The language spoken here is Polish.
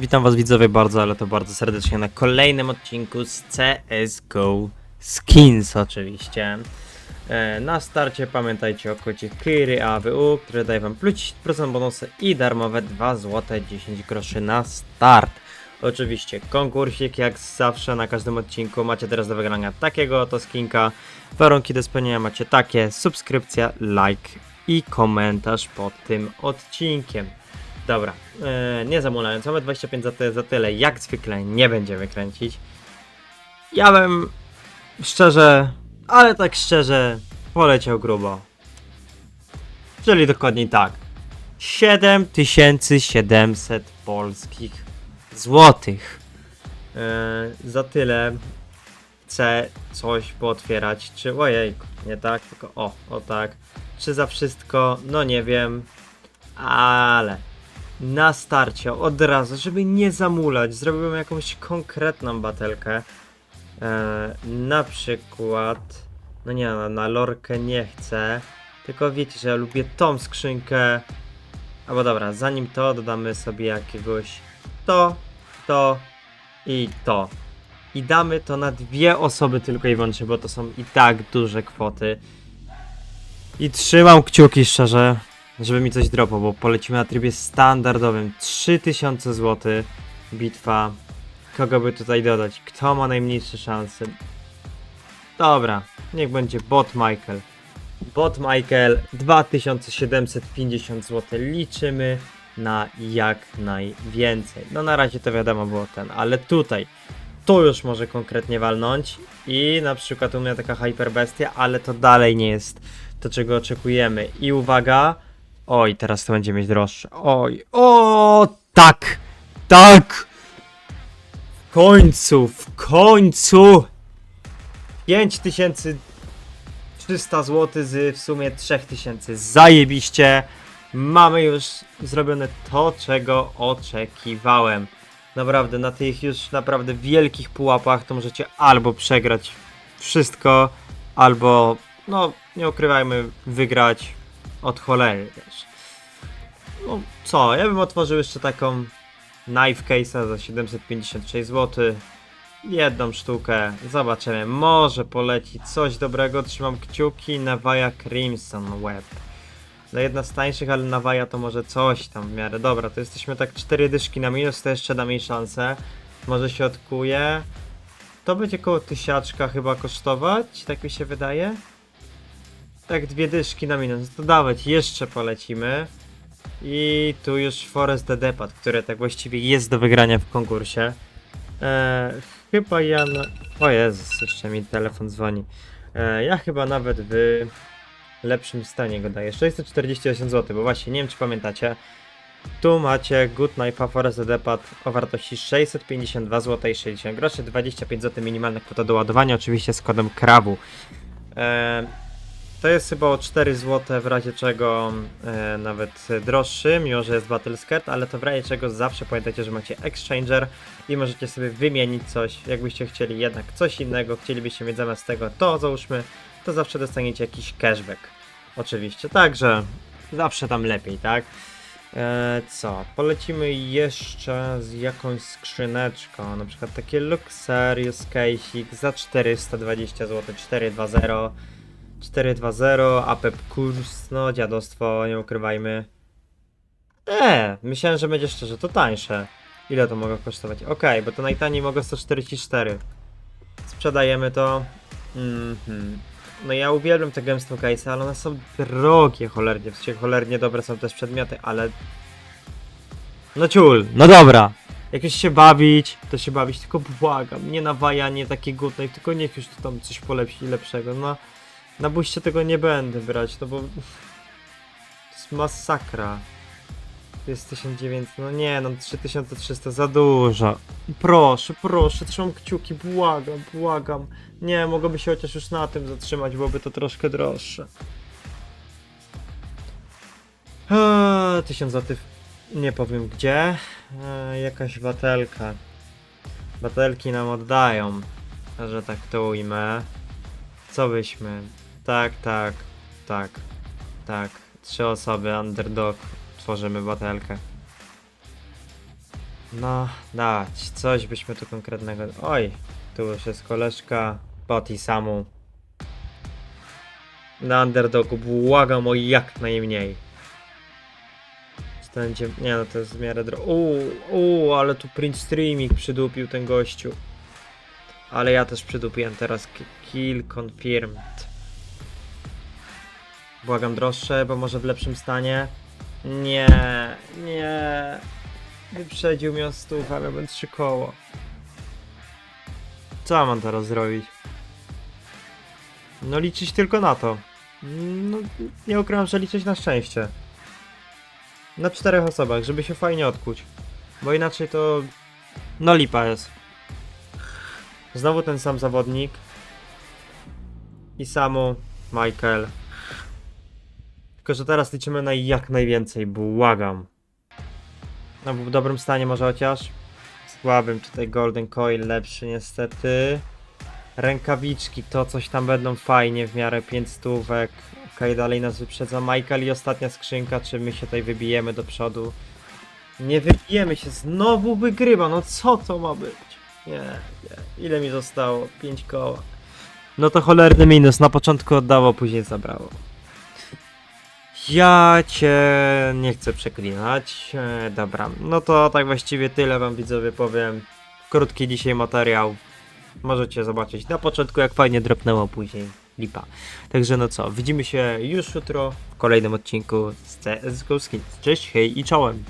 Witam was widzowie bardzo, ale to bardzo serdecznie na kolejnym odcinku z CSGO Skins oczywiście. E, Na starcie pamiętajcie o kodzie KIRY AWU, który daje wam plus 10% bonusy i darmowe 2 zł 10 groszy na start. Oczywiście konkursik jak zawsze na każdym odcinku macie teraz do wygrania takiego oto skinka. Warunki do spełnienia macie takie, subskrypcja, like i komentarz pod tym odcinkiem. Dobra, e, nie zamulając, mamy 25 za, ty, za tyle, jak zwykle nie będziemy kręcić. Ja bym szczerze, ale tak szczerze, poleciał grubo. Czyli dokładniej tak. 7700 polskich złotych. E, za tyle chcę coś pootwierać. Czy ojejku, nie tak, tylko o, o tak. Czy za wszystko? No nie wiem. Ale na starcie od razu, żeby nie zamulać, zrobiłem jakąś konkretną batelkę. E, na przykład, no nie, no, na lorkę nie chcę, tylko wiecie, że ja lubię tą skrzynkę. Albo dobra, zanim to dodamy sobie jakiegoś to, to i to. I damy to na dwie osoby tylko i wyłącznie, bo to są i tak duże kwoty. I trzymam kciuki szczerze, żeby mi coś dropło, bo polecimy na trybie standardowym. 3000 zł bitwa. Kogo by tutaj dodać? Kto ma najmniejsze szanse? Dobra, niech będzie bot Michael. Bot Michael 2750 zł liczymy na jak najwięcej. No na razie to wiadomo było ten, ale tutaj to już może konkretnie walnąć i na przykład u mnie taka hyperbestia, ale to dalej nie jest to czego oczekujemy. I uwaga, oj teraz to będzie mieć droższe. Oj, o tak, tak, w końcu, w końcu 5300 zł z w sumie 3000. Zajebiście. Mamy już zrobione to, czego oczekiwałem. Naprawdę, na tych już naprawdę wielkich pułapach to możecie albo przegrać wszystko, albo, no, nie ukrywajmy, wygrać od cholery też. No co, ja bym otworzył jeszcze taką knife case'a za 756 zł. Jedną sztukę, zobaczymy, może poleci coś dobrego, trzymam kciuki, Navaja Crimson Web. No jedna z tańszych, ale Navaja to może coś tam w miarę. Dobra, to jesteśmy tak cztery dyszki na minus, to jeszcze da mi szansę. Może się odkuje. To będzie koło tysiaczka chyba kosztować, tak mi się wydaje. Tak, dwie dyszki na minus, to dawać, jeszcze polecimy. I tu już Forest the Depot, które tak właściwie jest do wygrania w konkursie. Eee, chyba ja na... O Jezus, jeszcze mi telefon dzwoni. Eee, ja chyba nawet w lepszym stanie go daję. 648 zł, bo właśnie nie wiem czy pamiętacie. Tu macie Good Knife Forest Depot o wartości 652 zł i 60 groszy, 25 zł minimalna kwota do ładowania, oczywiście z kodem KRAWU. Eee, to jest chyba o 4 zł, w razie czego e, nawet droższy, mimo że jest Battle Skirt, ale to w razie czego zawsze pamiętajcie, że macie Exchanger i możecie sobie wymienić coś, jakbyście chcieli jednak coś innego, chcielibyście mieć zamiast tego, to załóżmy, to zawsze dostaniecie jakiś cashback. Oczywiście, także zawsze tam lepiej, tak? E, co? Polecimy jeszcze z jakąś skrzyneczką, na przykład takie Luxurious Case'ik za 420 zł, 420 4-2-0, APEP kurs, no dziadostwo, nie ukrywajmy. Eee, myślałem, że będzie szczerze, to tańsze. Ile to mogło kosztować? Okej, bo to najtaniej mogło 144. Sprzedajemy to. Mhm. No ja uwielbiam te gemstone case, ale one są drogie cholernie. W sensie cholernie dobre są też przedmioty, ale... No ciul, no dobra. Jak już się bawić, to się bawić, tylko błagam, nie nawajanie takie gutnej, tylko niech już tu tam coś polepsi lepszego, no. Na buście tego nie będę brać, no bo... To jest masakra. To jest 1900, no nie, no 3300 za dużo. Proszę, proszę, trzymam kciuki, błagam, błagam. Nie, mogłoby się chociaż już na tym zatrzymać, byłoby to troszkę droższe. Eee, 1000 zł, nie powiem gdzie. Eee, jakaś batelka. Batelki nam oddają, że tak to ujmę. Co byśmy? Tak, tak, tak, tak. Trzy osoby, underdog. Tworzymy batelkę. No, dać, coś byśmy tu konkretnego... Oj, tu już jest koleżka, Bot i Samu. Na underdogu błagam o jak najmniej. Będzie... Nie no, to jest w miarę dro... Uuu, uuu, ale tu print streaming przydupił ten gościu. Ale ja też przydupiłem teraz ki- kill confirmed. Błagam droższe, bo może w lepszym stanie. Nie, nie. Wyprzedził mnie o miałbym trzy koło. Co ja mam teraz zrobić? No liczyć tylko na to. No, nie ukrywam, że liczyć na szczęście. Na czterech osobach, żeby się fajnie odkuć. Bo inaczej to... No lipa jest. Znowu ten sam zawodnik. I samo Michael. Tylko, że teraz liczymy na jak najwięcej, błagam. No, był w dobrym stanie może chociaż. Słabym, tutaj Golden Coil lepszy niestety. Rękawiczki, to coś tam będą fajnie, w miarę 5 stówek. Okej, dalej nas wyprzedza Michael i ostatnia skrzynka, czy my się tutaj wybijemy do przodu. Nie wybijemy się, znowu wygrywa, no co to ma być? Nie, nie. Ile mi zostało? 5 koła. No to cholerny minus, na początku oddało, później zabrało. Ja cię nie chcę przeklinać. E, dobra, no to tak właściwie tyle wam widzowie powiem. Krótki dzisiaj materiał. Możecie zobaczyć na początku jak fajnie dropnęło, później lipa. Także no co, widzimy się już jutro w kolejnym odcinku z CSGO Skins. Cześć, hej i czołem!